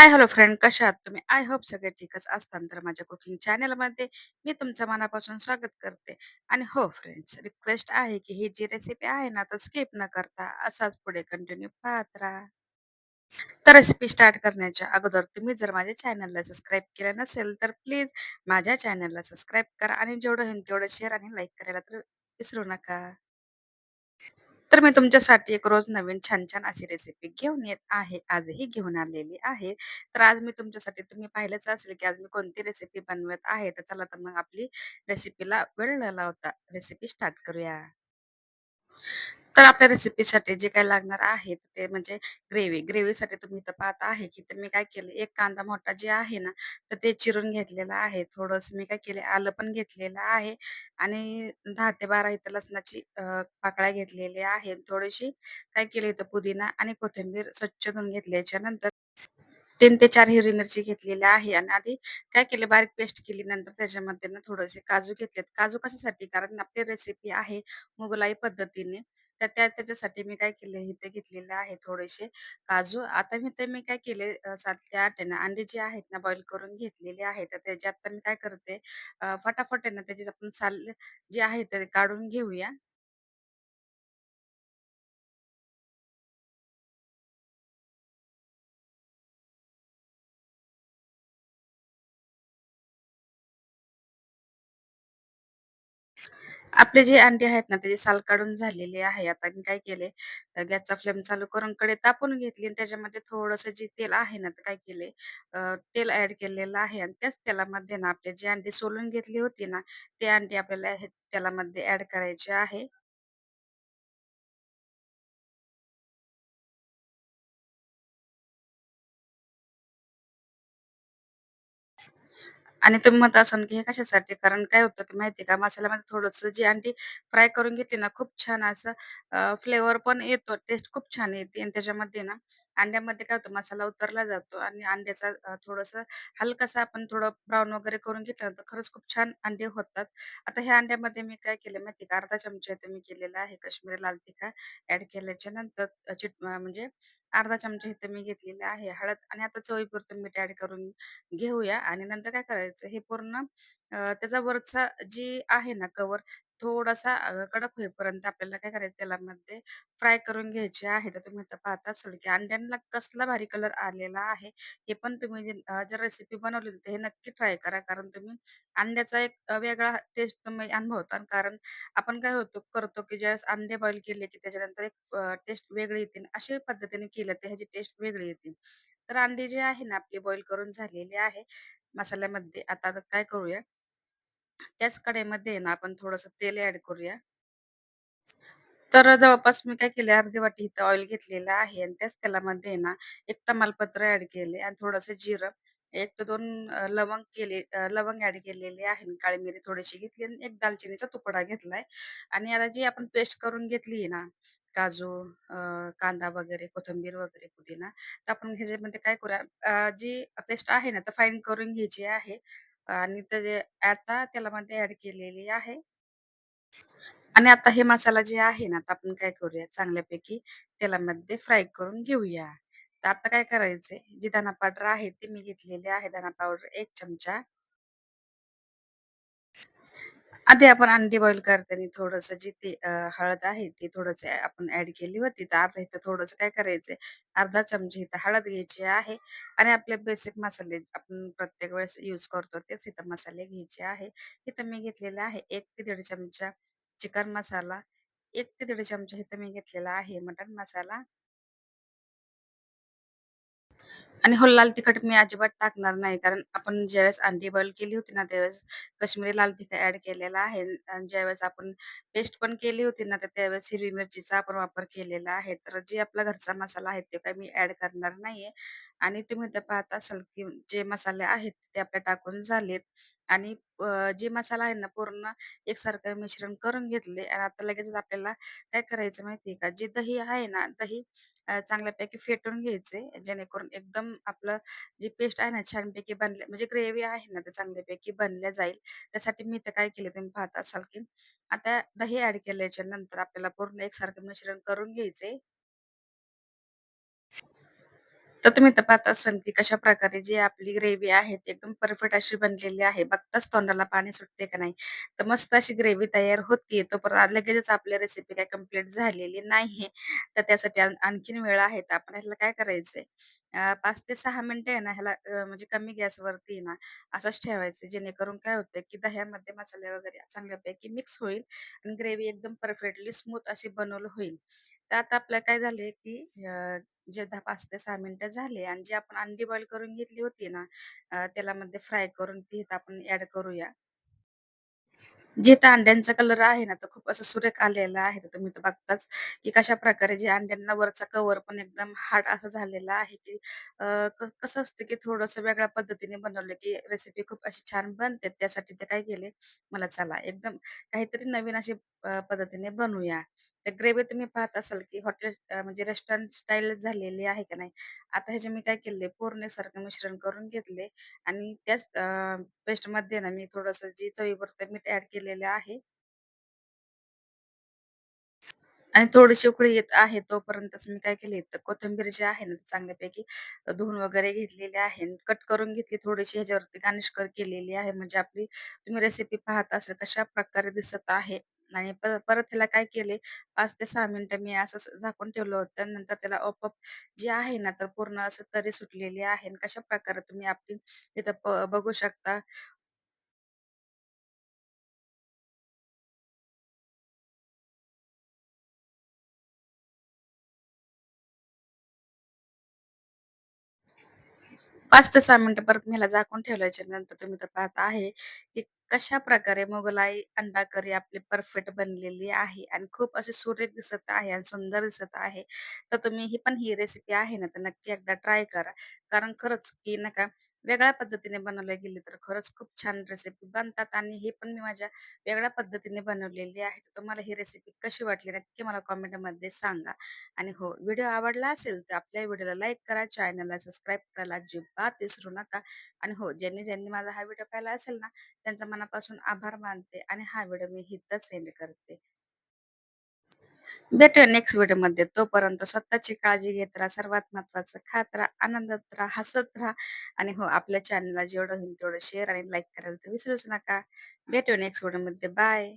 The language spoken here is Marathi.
हाय, हॅलो फ्रेंड कशा आहात तुम्ही? आय होप सगळे ठीकच असतात तर माझ्या कुकिंग चॅनलमध्ये मी तुमचं मनापासून स्वागत करते. आणि हो फ्रेंड्स, रिक्वेस्ट आहे की ही जी रेसिपी आहे ना, तर स्किप न करता असाच पुढे कंटिन्यू पाहत राहा. तर रेसिपी स्टार्ट करण्याच्या अगोदर तुम्ही जर माझ्या चॅनलला सबस्क्राईब केलं नसेल, तर प्लीज माझ्या चॅनलला सबस्क्राईब करा आणि जेवढं होईल तेवढं शेअर आणि लाईक करायला तर विसरू नका. तर मी तुमच्यासाठी एक रोज नवीन छान-छान अशी रेसिपी घेऊन येत आहे. आजही घेऊन आलेली आहे. तर आज मी तुमच्यासाठी तुम्ही पाहिलंच असेल, की आज मी कोणती रेसिपी बनवत आहे. तर चला तर मग आपली रेसिपीला वेळ न लावता रेसिपी स्टार्ट करूया. तर आपल्या रेसिपीसाठी जे काही लागणार आहे ते म्हणजे ग्रेव्ही. ग्रेव्हीसाठी तुम्ही इथं पाहत आहे, की तर मी काय केलं, एक कांदा मोठा जे आहे ना, तर ते चिरून घेतलेलं आहे. थोडंसं मी काय केलं, आलं पण घेतलेलं आहे आणि दहा ते 12 इथं लसणाची पाकळ्या घेतलेल्या आहेत. थोडीशी काय केलं इथं पुदिना आणि कोथिंबीर स्वच्छ धुवून घेतल्याच्या नंतर तीन ते चार हिरवी मिरची घेतलेली आहे आणि आधी काय केले बारीक पेस्ट केली. नंतर त्याच्यामध्ये ना थोडेसे काजू घेतलेत. काजू कशासाठी? कारण आपली रेसिपी आहे मुगलाई पद्धतीने. तर त्या त्याच्यासाठी मी काय केलं इथे घेतलेले आहे थोडेसे काजू. आता मी ते मी काय केले अ, 7 ते 8 आहे ना अंडे जे आहेत ना बॉईल करून घेतलेले आहेत. तर त्याच्यात मी काय करते अ, फटाफट आहे ना त्याची आपण साल जे आहे ते काढून घेऊया. आपले जे अंडे आहेत ना, त्याचे साल काढून झालेली आहे. आता मी काय केले, अ, गॅसचा फ्लेम चालू करून कडे तापून घेतली आणि त्याच्यामध्ये थोडंसं जे तेल आहे ना, ते काय केले, अ, तेल ऍड केलेलं आहे आणि त्याच तेलामध्ये ना, आपले जे अंडे सोलून घेतली होती ना, ते अंडे आपल्याला हे तेलामध्ये ऍड करायचे आहे. आणि तुम्ही म्हणत असाल, की हे कशासाठी? कारण काय होतं, की माहिती आहे का, मसाल्यामध्ये थोडंसं जी अंडी फ्राय करून घेतली ना, खूप छान असं अ, फ्लेवर पण येतो, टेस्ट खूप छान येते आणि त्याच्यामध्ये ना, अंड्यामध्ये काय होतं, मसाला उतरला जातो आणि अंड्याचा थोडंसं हलकासा आपण थोडं ब्राऊन वगैरे करून घेतलं तर खरंच खूप छान अंडे होतात. आता ह्या अंड्यामध्ये मी काय केलं माहिती आहे का, अर्धा चमचा इथे मी केलेला आहे काश्मीरी लाल तिखा ऍड केल्याच्यानंतर चिट म्हणजे अर्धा चमचा इथे मी घेतलेला आहे हळद आणि आता चवीपुरतं मीठ ऍड करून घेऊया आणि नंतर काय करायचं हे पूर्ण त्याचा वरचा जी आहे ना कवर थोडासा अ, कडक होईपर्यंत आपल्याला काय करायचं तेलामध्ये फ्राय करून घ्यायचे आहे. तर तुम्ही आता पाहत असाल की अंड्यांना कसला भारी कलर आलेला आहे. हे पण तुम्ही जे अ, जर रेसिपी बनवली तर हे नक्की ट्राय करा. कारण तुम्ही अंड्याचा एक अ, वेगळा टेस्ट तुम्ही अनुभवता. कारण आपण काय होतो करतो की ज्यावेळेस अंडे बॉईल केले की त्याच्यानंतर एक टेस्ट वेगळी येते. अशा पद्धतीने केलं तर ह्याची टेस्ट वेगळी येते. तर अंडी जे आहे ना आपली बॉईल करून झालेली आहे. मसाल्यामध्ये. आता आता काय करूया, त्याच कढईमध्ये ना आपण थोडस तेल ऍड करूया. तर जवळपास मी काय केले अर्धी वाटी इथं ऑइल घेतलेलं आहे आणि त्याच तेलामध्ये ना, एक तमालपत्र ऍड केले आणि थोडस जिरं, एक ते दोन लवंग केले लवंग ऍड केलेले आहे. काळी मिरी थोडीशी घेतली आणि एक दालचिनीचा तुकडा घेतलाय आणि आता जी आपण पेस्ट करून घेतली आहे ना, काजू, कांदा वगैरे, कोथिंबीर वगैरे, पुदिना, तर आपण ह्याच्यामध्ये काय करूया जी पेस्ट आहे ना, तर फाईन करून घ्यायची आहे आणि ते आता तेलामध्ये ऍड केलेली आहे. आणि आता हे मसाला जे आहे ना, आता आपण काय करूया चांगल्यापैकी तेलामध्ये फ्राय करून घेऊया. तर आता काय करायचंय, जी धना पावडर आहे ती मी घेतलेली आहे. धना पावडर एक चमचा. आधी आपण अंडी बॉईल करताना थोडंसं जे ते अ, हळद आहे ती थोडंसं आपण ऍड केली होती. तर अर्धा इथं थोडंसं काय करायचंय, अर्धा चमचा इथं हळद घ्यायची आहे आणि आपले बेसिक मसाले आपण प्रत्येक वेळेस यूज करतो तेच इथं मसाले घ्यायचे आहे. इथं मी घेतलेला आहे 1 ते दीड चमचा चिकन मसाला, 1 ते दीड चमचा इथं मी घेतलेला आहे मटण मसाला आणि हो, लाल तिखट मी अजिबात टाकणार नाही. कारण आपण ज्यावेळेस अंडी बॉईल केली होती ना, त्यावेळेस कश्मीरी लाल तिखट ॲड केलेला आहे आणि ज्यावेळेस आपण पेस्ट पण केली होती ना, तर त्यावेळेस हिरवी मिरचीचा आपण वापर केलेला आहे. तर जे आपला घरचा मसाला आहे, ते काही मी ॲड करणार नाहीये आणि तुम्ही तर पाहत असाल, की जे मसाले आहेत, ते आपल्या टाकून झालेत आणि अ, जे मसाला आहे ना, पूर्ण एकसारखं मिश्रण करून घेतले आणि आता लगेचच आपल्याला काय करायचं माहिती का? जे दही आहे ना, दही अ, चांगल्यापैकी फेटून घ्यायचे, जेणेकरून एकदम आपलं जी पेस्ट आहे ना, छानपैकी बनले म्हणजे ग्रेव्ही आहे ना, ते चांगल्यापैकी बनल्या जाईल. त्यासाठी मी इथं काय केलं तुम्ही पाहत असाल, की आता दही ॲड केल्याच्यानंतर आपल्याला पूर्ण एकसारखं मिश्रण करून घ्यायचंय तर तुम्ही तर पाहत असाल, की कशा प्रकारे जी आपली ग्रेव्ही आहे ती एकदम परफेक्ट अशी बनलेली आहे. बघताच तोंडाला पाणी सुटते का नाही. तर मस्त अशी ग्रेव्ही तयार होतीये. तोपर्यंत लगेचच आपली रेसिपी काय कंप्लीट झालेली नाही तर त्यासाठी आणखीन वेळ आहे. तर आपण ह्याला काय करायचंय पाच ते सहा मिनिटं आहे ना ह्याला म्हणजे कमी गॅसवरती ना असंच ठेवायचं. जेणेकरून काय होतं, की दह्यामध्ये मसाले वगैरे चांगल्यापैकी मिक्स होईल आणि ग्रेव्ही एकदम परफेक्टली स्मूथ अशी बनवलं होईल. तर आता आपलं काय झालंय, की जे 10 5 ते सहा मिनिटं झाले आणि जे आपण अंडी बॉईल करून घेतली होती ना, तेलामध्ये फ्राय करून ती आपण ऍड करूया. जिथं अंड्यांचा कलर आहे ना, तो खूप असं सुरेख आलेला आहे. तुम्ही तर बघताच, की कशा प्रकारे जे अंड्यांना वरचा कवर पण एकदम हार्ड असा झालेला आहे, की कसं असतं, की थोडंसं वेगळ्या पद्धतीने बनवलं, की रेसिपी खूप अशी छान बनते. त्यासाठी ते काय केले, मला चला एकदम काहीतरी नवीन अशी अ, पद्धतीने बनवूया. तर ग्रेव्ही तुम्ही पाहत असाल, की हॉटेल अ, म्हणजे रेस्टॉरंट स्टाईल झालेली आहे का नाही. आता ह्याचे मी काय केले, पूर्णेसारखं मिश्रण करून घेतले आणि त्याच पेस्टमध्ये ना मी थोडंसं जी चवीपुरतं मीठ ॲड केलेलं आहे आणि थोडीशी उकळी येत आहे तोपर्यंतच मी काय केली, तर कोथिंबीर जी आहे ना, ती चांगल्यापैकी धुवून वगैरे घेतलेली आहे. कट करून घेतली थोडीशी ह्याच्यावरती गार्निश कर केलेली आहे. म्हणजे आपली तुम्ही रेसिपी पाहत असाल कशाप्रकारे दिसत आहे आणि प परत त्याला काय केले 5 ते 6 मिनिटं मी असंच झाकून ठेवलं होतं. नंतर त्याला आपोआप जे आहे ना, तर पूर्ण असं तरी सुटलेली आहे आणि कशाप्रकारे तुम्ही आपली तिथं प बघू शकता पाच ते 6 मिनिटं परत मी ह्याला झाकून ठेवल्याच्या नंतर तुम्ही तर पाहत आहे, की कशाप्रकारे मोगलाई अंडा करी आपली परफेक्ट बनलेली आहे आणि खूप अशी सुरेख दिसत आहे आणि सुंदर दिसत आहे. तर तुम्ही ही पण ही रेसिपी आहे ना, तर नक्की एकदा ट्राय करा. कारण खरंच की नाही का वेगळ्या पद्धतीने बनवले गेले तर खरंच खूप छान रेसिपी बनतात आणि हे पण मी माझ्या वेगळ्या पद्धतीने बनवलेली आहे. तर तुम्हाला ही रेसिपी कशी वाटली नक्की मला कॉमेंटमध्ये सांगा. आणि हो, व्हिडिओ आवडला असेल तर आपल्या व्हिडिओला लाईक करा, चॅनलला सबस्क्राईब करायला अजिबात विसरू नका. आणि हो, ज्यांनी ज्यांनी माझा हा व्हिडिओ पाहिला असेल ना, त्यांचा मनापासून आभार मानते आणि हा व्हिडिओ मी हितच एंड करते. भेटूया नेक्स्ट व्हिडिओमध्ये. तोपर्यंत स्वतःची काळजी घेत राहा. सर्वात महत्त्वाचं खात राहा, आनंदात राहा, हसत राहा आणि हो, आपल्या चॅनलला जेवढं होईल तेवढं शेअर आणि लाईक करायला तर विसरूच नका. भेटूया नेक्स्ट व्हिडिओमध्ये. बाय.